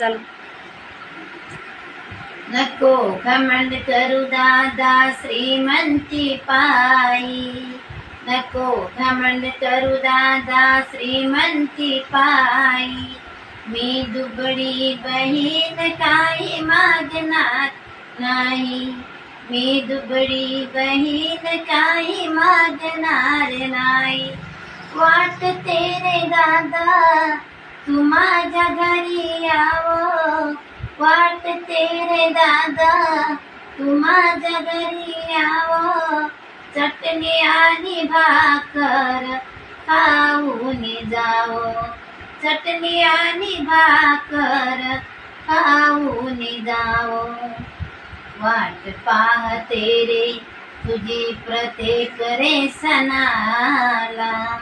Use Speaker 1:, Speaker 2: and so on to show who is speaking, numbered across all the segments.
Speaker 1: ચાલો
Speaker 2: नको घमंड करु दादा, श्रीमंती पाई। नको घमंड करु दादा, श्रीमंती पाई। मी दुबड़ी बहन काई मागना नाही। मी दुबड़ी बहन काई मागनार नाही। वाट तेरे दादा तू माझ्या घरी यावं वाटते रे दादा. तू माझ्या घरी यावं चटणी आणि भाकर खाऊन जावं. चटणी आणि भाकर खाऊन जावं. वाट पाहते रे तुझी प्रत्येक रे सणाला.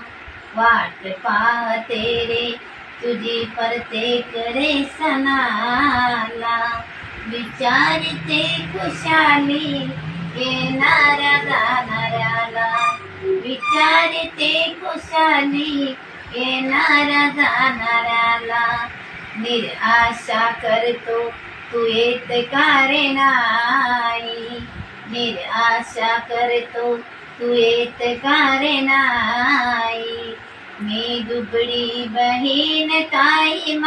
Speaker 2: वाट पाहते रे तुझी प्रत्येक रे सणाला. विचारते खुशाली येणाऱ्या जाणाऱ्याला. विचारते खुशाली येणाऱ्या जाणाऱ्याला. निराशा करतो तू येत कारे नाही? निराशा करतो तू येत कारे नाही? મેં દુબળી બહેન તાઈ